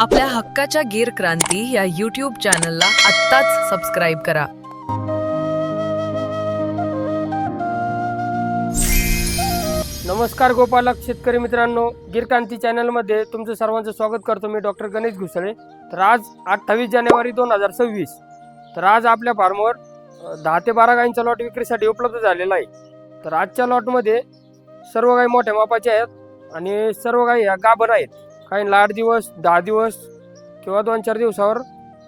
आपल्या हक्काच्या गीर क्रांती या यूट्यूब चॅनलला आत्ताच सबस्क्राईब करा. नमस्कार गोपालक शेतकरी मित्रांनो. गिरकांती चॅनलमध्ये तुमचं सर्वांचं स्वागत करतो मी डॉक्टर गणेश घुसळे. तर आज अठ्ठावीस जानेवारी दोन हजार सव्वीस. तर आज आपल्या फार्मवर दहा ते बारा गायींचा लॉट विक्रीसाठी उपलब्ध झालेला आहे. तर आजच्या लॉटमध्ये सर्व गायी मोठ्या मापाच्या आहेत आणि सर्व गायी ह्या गाभण आहेत. काही आठ दिवस दहा दिवस किंवा दोन चार दिवसावर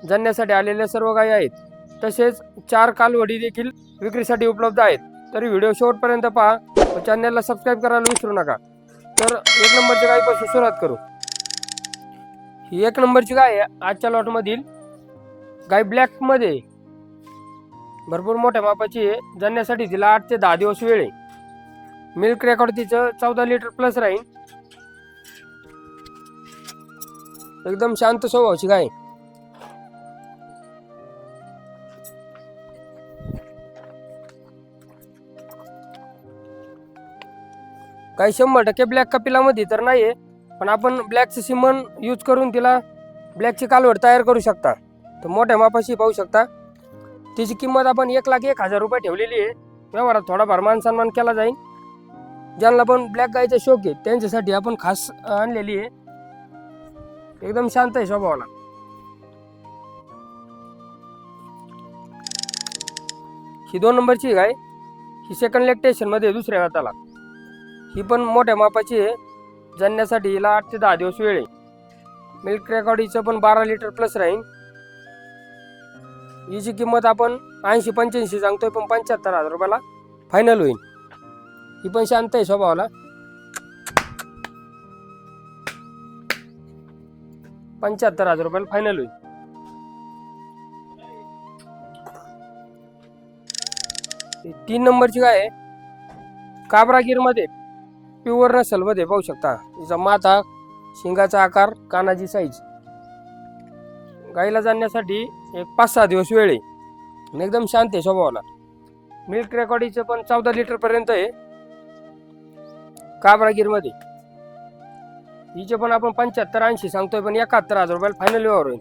जणण्यासाठी आलेल्या सर्व गायी आहेत. तसेच चार कालवडी देखील विक्रीसाठी उपलब्ध आहेत. तरी व्हिडिओ शेवटपर्यंत पहा व चॅनलला सबस्क्राईब करायला विसरू नका. तर एक नंबरची गायीपासून सुरुवात करू. ही एक नंबरची गाय आहे. आजच्या लॉटमधील गाय ब्लॅकमध्ये भरपूर मोठ्या मापाची आहे. जणण्यासाठी तिला आठ ते दहा दिवस वेळ आहे. मिल्क रेकॉर्ड तिचं चौदा लिटर प्लस राहील एकदम शांत स्वभावची गाय. आहे. काही शंभर टक्के ब्लॅक कपिलामध्ये तर नाही आहे पण आपण ब्लॅकचं सिमन यूज करून तिला ब्लॅकची कालवड तयार करू शकता. तर मोठ्या मापाशी पाहू शकता. तिची किंमत आपण एक लाख एक हजार रुपये ठेवलेली आहे. व्यवहारात थोडाफार मान सन्मान केला जाईल. ज्यांना पण ब्लॅक गायचा शौक आहे त्यांच्यासाठी आपण खास आणलेली आहे. एकदम शांत आहे स्वभावाला. ही दोन नंबरची गाय. ही सेकंड लेक्टेशनमध्ये दुसऱ्या हाताला. ही पण मोठ्या मापाची आहे. जणण्यासाठी हिला आठ ते दहा दिवस वेळ आहे. मिल्क रेकॉर्डीचं पण बारा लिटर प्लस राहील हिची किंमत आपण ऐंशी पंच्याऐंशी सांगतोय पण पंच्याहत्तर हजार रुपयाला फायनल होईल. ही पण शांत आहे स्वभावाला. पंच्याहत्तर हजार रुपयाला फायनल होईल. तीन नंबरची काय आहे. काबरागीरमध्ये प्युअर नसलमध्ये पाहू शकता. तिचा माथा शिंगाचा आकार कानाची साईज गाईला जाण्यासाठी एक पाच सहा दिवस वेळ आहे. एकदम शांत आहे स्वभावाला. मिल्क रेकॉर्डीचं पण चौदा लिटर पर्यंत आहे. काबरागीरमध्ये हिचे पण आपण पंच्याहत्तर ऐंशी सांगतोय पण एकाहत्तर हजार रुपयाला फायनल व्यवहार होईल.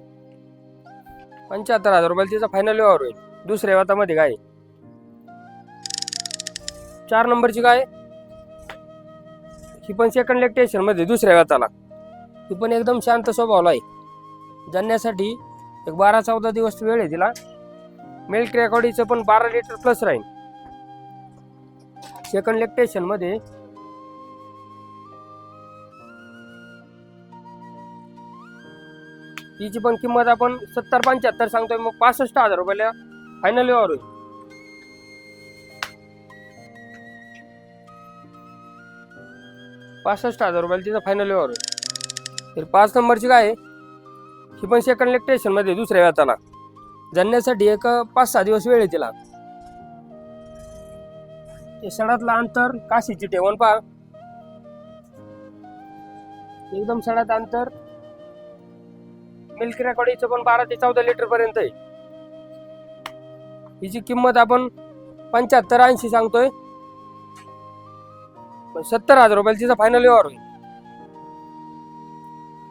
पंच्याहत्तर हजार रुपयाला तिचा फायनल व्यवहार होईल. दुसऱ्या वातामध्ये काय? चार नंबरची काय? ही पण सेकंड लेक्टेशनमध्ये दुसऱ्या व्याताला ही पण एकदम शांत स्वभावला आहे. जणण्यासाठी एक बारा चौदा दिवस वेळ आहे तिला. मिल्क रेकॉर्डीचं पण बारा लिटर प्लस राहील सेकंड लेक्टेशनमध्ये तिची पण किंमत आपण सत्तर पंच्याहत्तर सांगतोय मग पासष्ट हजार रुपयाला फायनल व्यवहार होईल. पासष्ट हजार रुपयाला तिचा फायनल व्यवहार होईल. तर पाच नंबरची काय आहे? ही पण सेकंड लेक्टेशनमध्ये दुसऱ्या व्याताला जाण्यासाठी एक पाच सहा दिवस वेळ आहे तिला. ते सडातलं अंतर काशीची ठेवण पहा. एकदम सडात अंतर. मिल्क रेकॉर्डीचं पण बारा ते चौदा लिटर पर्यंत आहे. हिची किंमत आपण पंच्याहत्तर ऐंशी सांगतोय. पण सत्तर हजार रुपयाला तिचा फायनल व्यवहार होईल.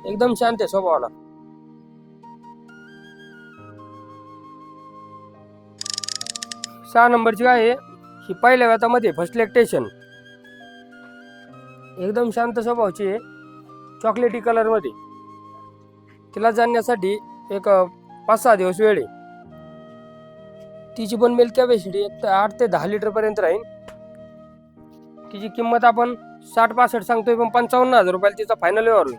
एकदम शांत आहे स्वभावाला. सहा नंबरची काय आहे. ही पहिल्या व्यातामध्ये फर्स्ट लेक्टेशन एकदम शांत स्वभावाची आहे. चॉकलेटी कलरमध्ये तिला जाणण्यासाठी एक पाच सहा दिवस वेळ आहे. तिची पण मिल्क कॅपॅसिटी एक आठ ते दहा लिटरपर्यंत राहील तिची किंमत आपण साठ पासष्ट सांगतोय पण पंचावन्न हजार रुपयाला तिचा फायनल व्यवहार होईल.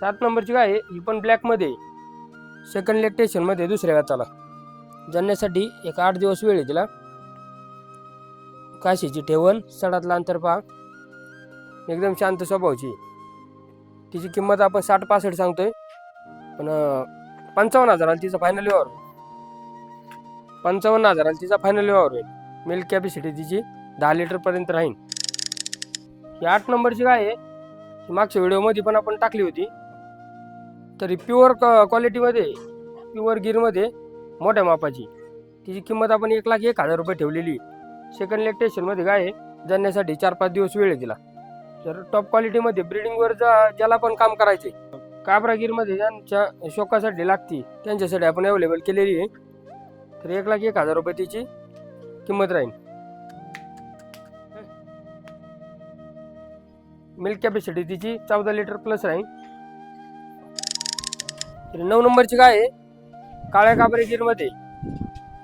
सात नंबरची काय आहे. ही पण ब्लॅकमध्ये सेकंड लेक्टेशनमध्ये दुसऱ्या गाचाला जाण्यासाठी एक आठ दिवस वेळ आहे तिला. काशीची ठेवण सडातला अंतर पहा. एकदम शांत स्वभावची तिची किंमत आपण साठ पासष्ट सांगतोय. पण पंचावन्न पंचावन्न हजाराला तिचा फायनल व्यवहार होईल. पंचावन्न हजाराला तिचा फायनल व्यवहार होईल. मिल्क कॅपॅसिटी तिची दहा लिटरपर्यंत राहील ही आठ नंबरची काय आहे. मागच्या व्हिडिओमध्ये पण आपण टाकली होती. तरी प्युअर क्वालिटीमध्ये प्युअर गिरमध्ये मोठ्या मापाची. तिची किंमत आपण एक लाख एक हजार रुपये ठेवलेली सेकंड लेक्टेशनमध्ये काय आहे? जाण्यासाठी चार पाच दिवस वेळ आहे तिला. तर टॉप क्वालिटीमध्ये ब्रिडिंगवर जा ज्याला पण काम करायचे काबरागीरमध्ये ज्यांच्या शोकासाठी लागती त्यांच्यासाठी आपण अवेलेबल केलेली आहे. तर एक लाख एक हजार रुपये तिची किंमत राहील. मिल्क कॅपॅसिटी तिची चौदा लिटर प्लस राहील. तर नऊ नंबरची काय आहे. काळ्या काबरेगीरमध्ये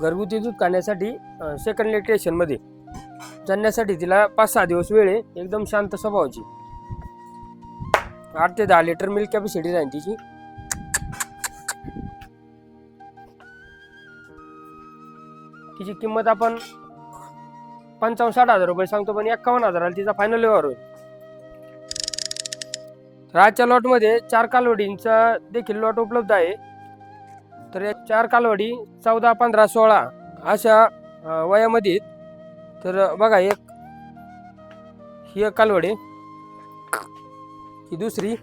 घरगुती दूध काढण्यासाठी सेकंड लेक्टेशनमध्ये जाण्यासाठी तिला पाच सहा दिवस वेळ आहे. एकदम शांत स्वभावाची. आठ ते दहा लिटर मिल्क कॅपॅसिटी राहील तिची. तिची किंमत आपण पंचावन्न साठ हजार रुपये सांगतो पण एक्कावन्न हजाराला तिचा फायनल व्यवहार होईल. तर आजच्या लॉटमध्ये चार कालवडींचा देखील लॉट उपलब्ध आहे. तर या चार कालवडी चौदा पंधरा सोळा अशा वयामध्ये तर बघा एक ही एक कालवडी ही दुसरी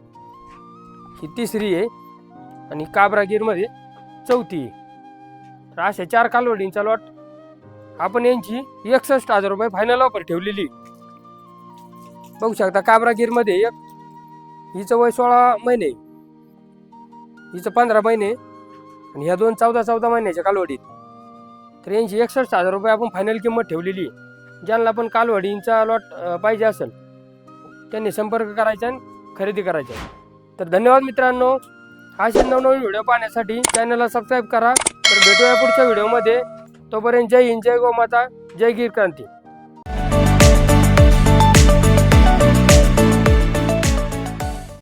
ही तिसरी आहे आणि काबरागीरमध्ये चौथी आहे. तर अशा चार कालवडींचा लॉट आपण यांची एकसष्ट हजार रुपये फायनल ऑफर ठेवलेली बघू शकता काबरागीरमध्ये एक हिचं वय सोळा महिने. हिचं पंधरा महिने. आणि ह्या दोन चौदा चौदा महिन्याच्या कालवडीत. तर यांची एकसष्ट हजार रुपये आपण फायनल किंमत ठेवलेली. ज्यांना पण कालवडींचा लॉट पाहिजे असेल त्यांनी संपर्क करायचा आणि खरेदी करायचा. तर धन्यवाद मित्रांनो. असे नवनवीन व्हिडिओ पाहण्यासाठी चॅनलला सबस्क्राईब करा. तर भेटूया पुढच्या व्हिडिओमध्ये तोपर्यंत जय हिंद जय गोमाता जय गीर क्रांती.